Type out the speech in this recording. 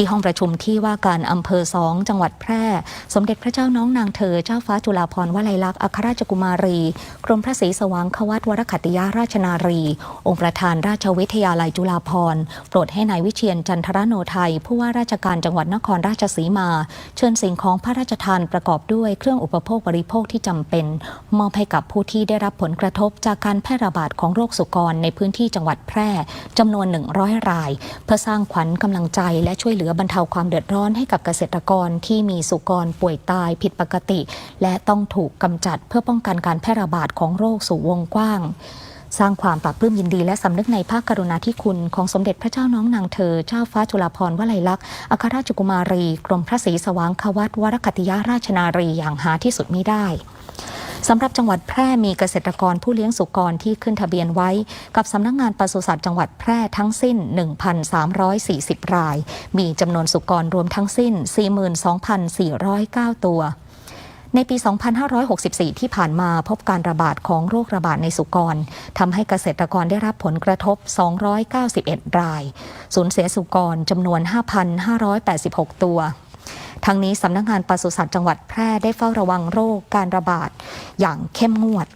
ที่ห้องประชุมที่ว่าการอำเภอสองจังหวัดแพร่ สมเด็จพระเจ้าน้องนางเธอเจ้าฟ้าจุฬาภรณ์วลัยลักษณ์อัครราชกุมารี กรมพระศรีสว่างควัตวรขัตติยาราชนารี องค์ประธานราชวิทยาลัยจุฬาภรณ์โปรดให้นายวิเชียนจันทรโนไทย ผู้ว่าราชการจังหวัดนครราชสีมา เชิญสิ่งของพระราชทานประกอบด้วยเครื่องอุปโภคบริโภคที่จำเป็น มอบให้กับผู้ที่ได้รับผลกระทบจากการแพร่ระบาดของโรคสุกรในพื้นที่จังหวัดแพร่จำนวน 100 ราย เพื่อสร้างขวัญกำลังใจและช่วยเหลือบรรเทาความเดือดร้อนให้กับเกษตรกรที่มีสุกรป่วยตายผิดปกติ และต้องถูกกำจัดเพื่อป้องกันการแพร่ระบาดของโรคสู่วงกว้างสร้างความปลาบปลื้มยินดีและสำนึกในภาคกรุณาธิคุณของสมเด็จพระเจ้าน้องนางเธอ เจ้าฟ้าจุฬาภรณ์วลัยลักษณ์อัครราชกุมารี กรมพระศรีสว่างควัตวรคติยาราชนารีอย่างหาที่สุดไม่ได้ สำหรับจังหวัดแพร่มีเกษตรกรผู้เลี้ยงสุกรที่ขึ้นทะเบียนไว้ กับสำนักงานปศุสัตว์จังหวัดแพร่ทั้งสิ้น 1,340 ราย มีจำนวนสุกรรวมทั้งสิ้น 42,409 ตัวในปี 2564 ที่ผ่านมาพบการระบาดของโรคระบาดในสุกรทำให้เกษตรกรได้รับผลกระทบ 291 ราย สูญเสียสุกรจำนวน 5,586 ตัว ทั้งนี้สำนักงานปศุสัตว์จังหวัดแพร่ได้เฝ้าระวังโรคการระบาดอย่างเข้มงวด